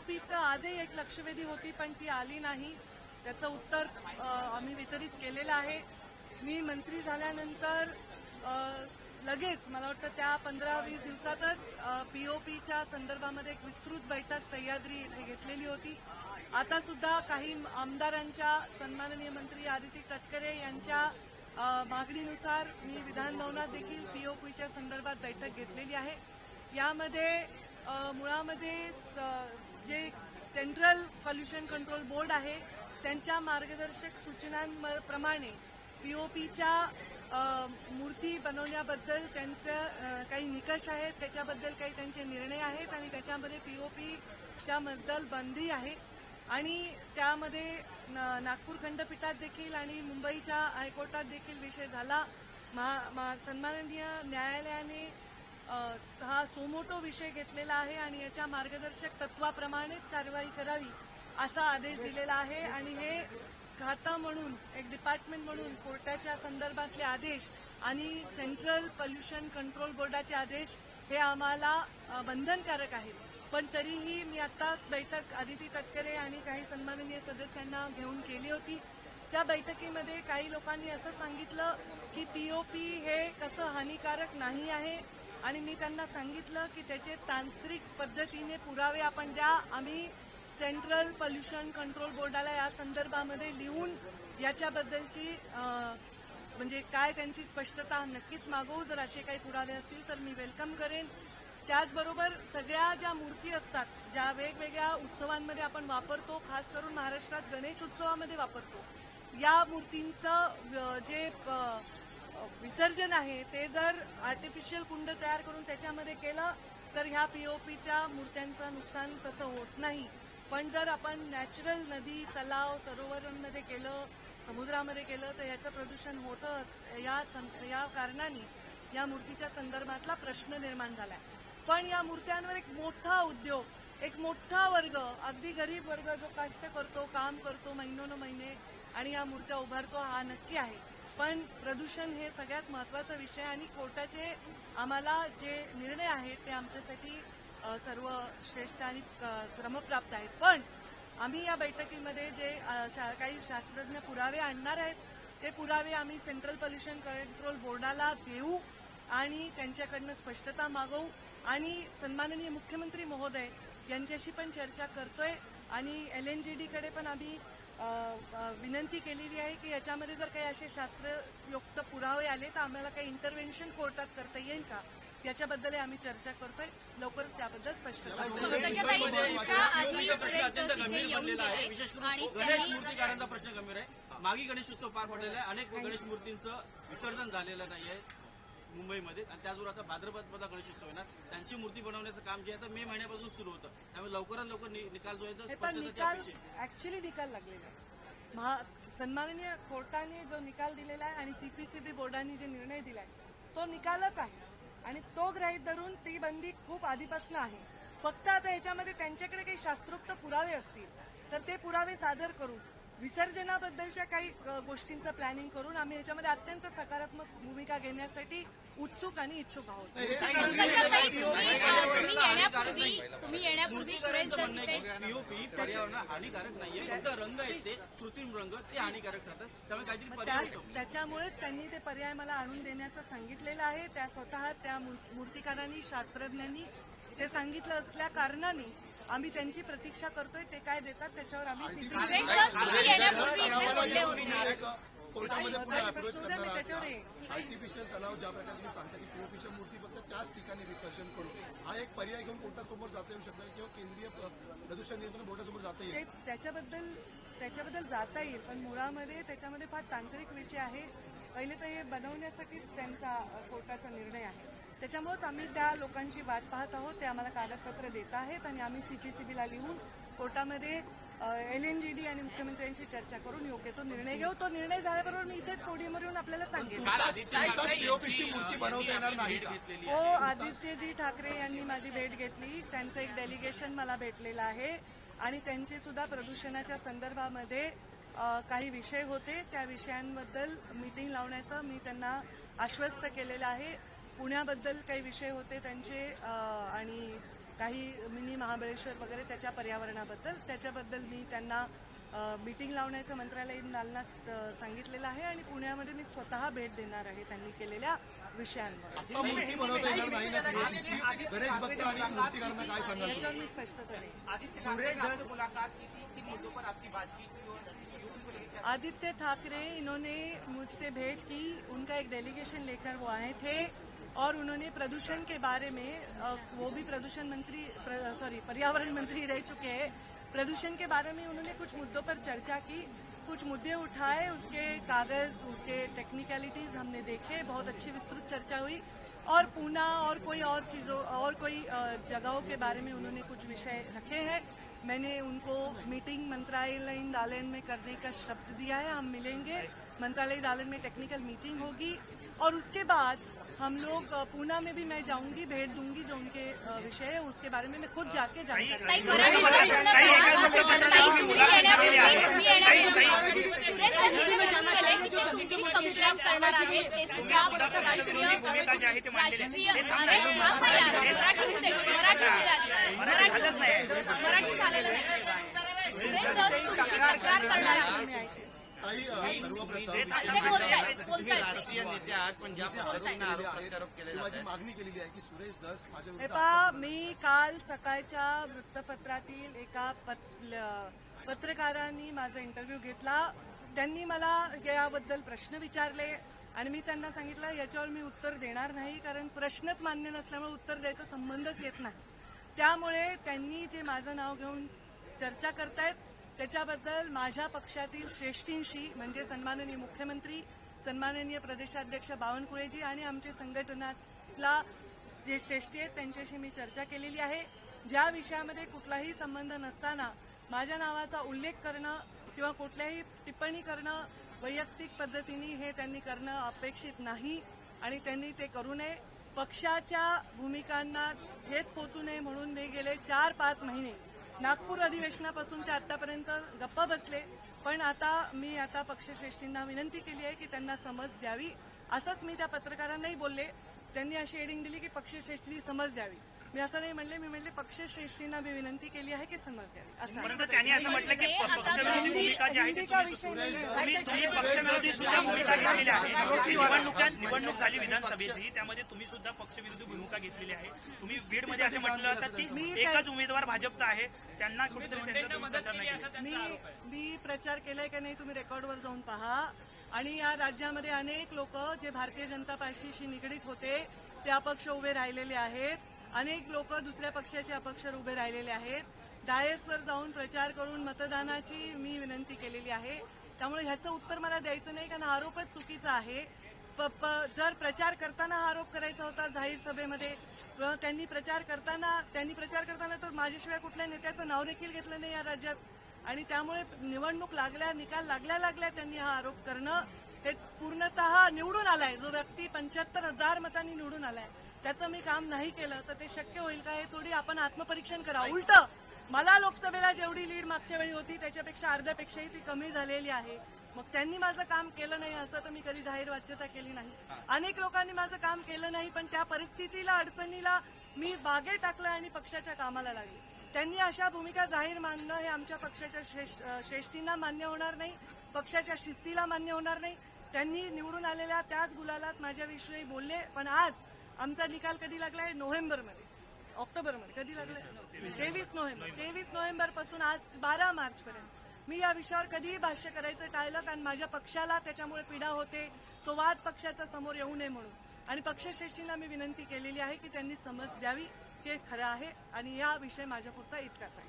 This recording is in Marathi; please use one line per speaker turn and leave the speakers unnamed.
आरोपीचं आजही एक लक्षवेधी होती पण ती आली नाही. त्याचं उत्तर आम्ही वितरित केलेलं आहे. मी मंत्री झाल्यानंतर लगेच मला वाटतं त्या पंधरा वीस दिवसातच पीओपीच्या संदर्भामध्ये एक विस्तृत बैठक सह्याद्री येथे घेतलेली होती. आता सुद्धा काही आमदारांच्या सन्माननीय मंत्री आदिती तटकरे यांच्या मागणीनुसार मी विधानभवनात देखील पीओपीच्या संदर्भात बैठक घेतलेली आहे. यामध्ये मुळामध्ये स- जे सेंट्रल पॉल्युशन कंट्रोल बोर्ड आहे त्यांच्या मार्गदर्शक सूचनांप्रमाणे पीओपीच्या मूर्ती बनवण्याबद्दल त्यांचं काही निकष आहेत त्याच्याबद्दल काही त्यांचे निर्णय आहेत आणि त्याच्यामध्ये पीओपीच्या बद्दल बंदी आहे. आणि त्यामध्ये नागपूर खंडपीठात देखील आणि मुंबईच्या हायकोर्टात देखील विषय झाला. मा- मा- सन्माननीय न्यायालयाने हा सुमोटो विषय घेतलेला आहे आणि याच्या मार्गदर्शक तत्वाप्रमाणेच कारवाई करावी असा आदेश दिलेला आहे. आणि हे खाता म्हणून एक डिपार्टमेंट म्हणून कोर्टाच्या संदर्भातले आदेश आणि सेंट्रल पॉल्युशन कंट्रोल बोर्डाचे आदेश हे आम्हाला बंधनकारक आहेत. पण तरीही मी आत्ताच बैठक आदिती तटकरे आणि काही सन्माननीय सदस्यांना घेऊन केली होती. त्या बैठकीमध्ये काही लोकांनी असं सांगितलं की पीओपी हे कसं हानिकारक नाही आहे. आणि मी त्यांना सांगितलं की त्याचे तांत्रिक पद्धतीने पुरावे आपण द्या. आम्ही सेंट्रल पोल्युशन कंट्रोल बोर्डाला या संदर्भामध्ये लिहून याच्याबद्दलची म्हणजे काय त्यांची स्पष्टता नक्कीच मागवू. जर असे काही पुरावे असतील तर मी वेलकम करेन. त्याचबरोबर सगळ्या ज्या मूर्ती असतात ज्या वेगवेगळ्या उत्सवांमध्ये आपण वापरतो खास करून महाराष्ट्रात गणेश उत्सवामध्ये वापरतो या मूर्तींचं जे विसर्जन आहे ते जर आर्टिफिशियल कुंड तयार करून त्याच्यामध्ये केलं तर ह्या पीओपीच्या मूर्त्यांचं नुकसान तसं होत नाही. पण जर आपण नॅचरल नदी तलाव सरोवरांमध्ये केलं समुद्रामध्ये केलं तर याचं प्रदूषण होतं या सं- या कारणाने या मूर्तीच्या संदर्भातला प्रश्न निर्माण झालाय पण या मूर्त्यांवर एक मोठा उद्योग एक मोठा वर्ग अगदी गरीब वर्ग जो कष्ट करतो काम करतो महिनोन महिने आणि या मूर्त्या उभारतो हा नक्की आहे. पण प्रदूषण हे सगळ्यात महत्त्वाचा विषय आणि कोर्टाचे आम्हाला जे निर्णय आहेत ते आमच्यासाठी सर्व श्रेष्ठ आणि क्रमप्राप्त आहेत. पण आम्ही या बैठकीमध्ये जे शा- काही शास्त्रज्ञ पुरावे आणणार आहेत ते पुरावे आम्ही सेंट्रल पॉल्युशन कंट्रोल बोर्डाला देऊ आणि त्यांच्याकडनं स्पष्टता मागवू आणि सन्माननीय मुख्यमंत्री महोदय यांच्याशी पण चर्चा करतोय आणि एल एन जी डीकडे पण आम्ही विनंती केलेली आहे की याच्यामध्ये जर काही असे शास्त्रयुक्त पुरावे आले तर आम्हाला काही इंटरव्हेन्शन कोर्टात करता येईल का? याच्याबद्दल आम्ही चर्चा करतोय. लवकरच त्याबद्दल
करून गणेश मूर्तीकारांचा प्रश्न गंभीर आहे. मागे गणेश उत्सव पार पडलेला आहे. अनेक गणेश मूर्तींचं विसर्जन झालेलं नाहीये. मुंबईमध्ये. आणि त्याचबरोबर आता भाद्रपदमधला गणेश उत्सव आहे ना त्यांची मूर्ती बनवण्याचं काम जे आहे तर मे महिन्यापासून सुरू होतं. त्यामुळे लवकरात लवकर नि- निकाल जो आहे तो.
ऍक्च्युली निकाल लागलेला आहे. महा सन्माननीय कोर्टाने जो निकाल दिलेला आहे आणि सीपीसीबी बोर्डाने जे निर्णय दिलाय तो निकालच आहे. आणि तो ग्राहीत धरून ती बंदी खूप आधीपासून आहे. फक्त आता याच्यामध्ये त्यांच्याकडे काही शास्त्रोक्त पुरावे असतील तर ते पुरावे सादर करू. विसर्जनाबद्दलच्या काही गोष्टींचं प्लॅनिंग करून आम्ही याच्यामध्ये अत्यंत सकारात्मक भूमिका घेण्यासाठी उत्सुक आणि इच्छुक आहोत.
तुम्ही येण्यापूर्वी
पीओपी पर्यावरण हानिकारक नाहीये. फक्त रंग आहेत ते कृत्रिम रंग ते हानिकारक ठरतात त्यामुळे काहीतरी
त्याच्यामुळेच त्यांनी ते पर्याय मला आणून देण्याचं सांगितलेलं आहे. त्या स्वतः त्या मूर- मूर्तिकारांनी शास्त्रज्ञांनी ते सांगितलं असल्या कारणाने आम्ही त्यांची प्रतीक्षा करतोय ते काय देतात त्याच्यावर आम्ही.
आर्टिफिशियल तलाव ज्या प्रकारे तुम्ही सांगता की पीओपीच्या मूर्ती फक्त त्याच ठिकाणी विसर्जन करू हा एक पर्याय घेऊन कोर्टासमोर जाता येऊ शकतो किंवा केंद्रीय प्र- प्रदूषण नियंत्रण बोर्डासमोर जाता येईल.
त्याच्याबद्दल त्याच्याबद्दल जाता येईल पण मुळामध्ये त्याच्यामध्ये फार तांत्रिक विषय आहे. पहिले तर हे बनवण्यासाठीच त्यांचा कोर्टाचा निर्णय आहे. त्याच्यामुळेच आम्ही त्या लोकांची वाट पाहत आहोत. ते आम्हाला कागदपत्र देत आहेत आणि आम्ही सीपीसीबीला लिहून कोर्टामध्ये एल एन जी डी आणि मुख्यमंत्र्यांशी चर्चा करून योग्य तो निर्णय घेऊ. तो निर्णय झाल्याबरोबर मी इथेच पोडियमवर येऊन आपल्याला सांगेन.
पीओपीची मूर्ती बनवता येणार नाही का?
हो आदित्यजी ठाकरे यांनी माझी भेट घेतली. त्यांचं एक डेलिगेशन मला भेटलेलं आहे आणि त्यांचे सुद्धा प्रदूषणाच्या संदर्भामध्ये काही विषय होते. त्या विषयांबद्दल मीटिंग लावण्याचं मी त्यांना आश्वस्त केलेलं आहे. पुण्याबद्दल काही विषय होते त्यांचे अ, आणि काही मिनी महाबळेश्वर वगैरे त्याच्या पर्यावरणाबद्दल. त्याच्याबद्दल मी त्यांना मीटिंग लावण्याचं मंत्रालयीन दालनात अ, सांगितलेलं आहे आणि पुण्यामध्ये मी स्वतः भेट देणार आहे त्यांनी केलेल्या विषयांवर.
आता मूर्ती बनवता येणार नाही ना पीओपीची गणेश भक्त आणि मूर्तीकारांना काय सांगाल तुम्ही?
याच्यावर मी स्पष्ट करेन
आदित्य ठाकरे
इन्होंने मुझसे भेंट की उनका एक डेलीगेशन लेकर वो आए थे. और उन्होंने प्रदूषण के बारे में वो भी प्रदूषण मंत्री सॉरी पर्यावरण मंत्री रह चुके हैं। प्रदूषण के बारे में उन्होंने कुछ मुद्दों पर चर्चा की, कुछ मुद्दे उठाए, उसके कागज़, उसके टेक्निकलिटीज हमने देखे, बहुत अच्छी विस्तृत चर्चा हुई। और पूना और कोई और चीज़ों, और कोई जगहों के बारे में उन्होंने कुछ विषय रखे हैं। मैंने उनको मीटिंग मंत्रालय दालन में करने का शब्द दिया है, हम मिलेंगे। मंत्रालय दालन में टेक्निकल मीटिंग होगी। और उसके बाद हम लोग पूना में भी मैं जाऊंगी भेंट दूंगी जो उनके विषय है उसके बारे में मैं खुद जाके
हा? मराठी झालेलं नाही तुमची तक्रार करणार
आहात
हे मी काल सकाळच्या वृत्तपत्रातील एका पत्रकारांनी माझा इंटरव्ह्यू घेतला. त्यांनी मला याबद्दल प्रश्न विचारले आणि मी त्यांना सांगितलं याच्यावर मी उत्तर देणार नाही कारण प्रश्नच मान्य नसल्यामुळे उत्तर द्यायचा संबंधच येत नाही. त्यामुळे त्यांनी जे माझं नाव घेऊन चर्चा करतायत त्याच्याबद्दल माझ्या पक्षातील श्रेष्ठींशी म्हणजे सन्माननीय मुख्यमंत्री सन्माननीय प्रदेशाध्यक्ष बावनकुळेजी आणि आमच्या संघटनातला जे श्रेष्ठी आहेत त्यांच्याशी मी चर्चा केलेली आहे. ज्या विषयामध्ये कुठलाही संबंध नसताना माझ्या नावाचा उल्लेख करणं किंवा कुठल्याही टिप्पणी करणं वैयक्तिक पद्धतीने हे त्यांनी करणं अपेक्षित नाही आणि त्यांनी ते करू नये. पक्षाच्या भूमिकांना हेच पोचू नये म्हणून मी गेले चार पाच महिने. नागपूर अधिवेशनापासून ते आतापर्यंत गप्प बसले पण आता मी आता पक्षश्रेष्ठींना विनंती केली आहे की त्यांना समज द्यावी. असंच मी त्या पत्रकारांनाही बोलले. त्यांनी अशी एडिंग दिली की पक्षश्रेष्ठींनी समज द्यावी. मी असं नाही म्हणले मी म्हणले पक्षश्रेष्ठींना मी विनंती केली आहे की समज द्यावी असं
परंतु त्यांनी असं म्हटलं की पक्षविरोधी
तुम्ही-
भूमिका जी आहे ती
विषय नाही.
तुम्ही तुम्ही पक्षविरोधी सुद्धा भूमिका घेतलेली आहे. ती निवडणुकात निवडणूक झाली विधानसभेची त्यामध्ये तुम्ही सुद्धा पक्षविरोधी भूमिका घेतलेली आहे. तुम्ही बीडमध्ये असं म्हटलं तर ती
मी
एकच उमेदवार भाजपचा आहे त्यांना कुठेतरी त्यांचा तुम्ही प्रचार नाही केला.
मी मी प्रचार केलाय का नाही तुम्ही रेकॉर्डवर जाऊन पहा. आणि या राज्यामध्ये अनेक लोक जे भारतीय जनता पार्टीशी निगडीत होते ते अपक्ष उभे राहिलेले आहेत. अनेक लोक दुसऱ्या पक्षाचे अपक्ष उभे राहिलेले आहेत. डायसवर जाऊन प्रचार करून मतदानाची मी विनंती केलेली आहे. त्यामुळे ह्याचं उत्तर मला द्यायचं नाही कारण आरोपच चुकीचा आहे. प- प- जर प्रचार करताना हा आरोप करायचा होता जाहीर सभेमध्ये व त्यांनी प्रचार करताना त्यांनी प्रचार करताना तर माझ्याशिवाय कुठल्या नेत्याचं नाव देखील घेतलं नाही या राज्यात. आणि त्यामुळे निवडणूक लागल्या निकाल लागल्या लागल्या त्यांनी हा आरोप करणं हे पूर्णतः निवडून आलाय. जो व्यक्ती पंच्याहत्तर हजार मतांनी निवडून आलाय. त्याचं मी काम नाही केलं तर ते शक्य होईल का हे थोडी आपण आत्मपरीक्षण करा. उलट मला लोकसभेला जेवढी लीड मागच्या वेळी होती त्याच्यापेक्षा अर्ध्यापेक्षाही ती कमी झालेली आहे. मग त्यांनी माझं काम केलं नाही असं तर मी कधी जाहीर वाच्यता केली नाही. अनेक लोकांनी माझं काम केलं नाही पण त्या परिस्थितीला अडचणीला मी बागे टाकलं आणि पक्षाच्या कामाला लागले. त्यांनी अशा भूमिका जाहीर मानणं हे आमच्या पक्षाच्या श्रेष्ठींना मान्य होणार नाही पक्षाच्या शिस्तीला मान्य होणार नाही. त्यांनी निवडून आलेल्या त्याच गुलालात माझ्याविषयी बोलले पण आज आमचा निकाल कधी लागला आहे? नोव्हेंबरमध्ये. ऑक्टोबरमध्ये. कधी लागलाय तेवीस नोव्हेंबर. तेवीस नोव्हेंबरपासून आज बारा मार्च पर्यंत मी या विषयावर कधीही भाष्य करायचं टाळलं कारण माझ्या पक्षाला त्याच्यामुळे पीडा होते. तो वाद पक्षाचा समोर येऊ नये म्हणून. आणि पक्षश्रेष्ठींना मी विनंती केलेली आहे की त्यांनी समज द्यावी हे खरं आहे. आणि या विषय माझ्यापुरता इतकाच आहे.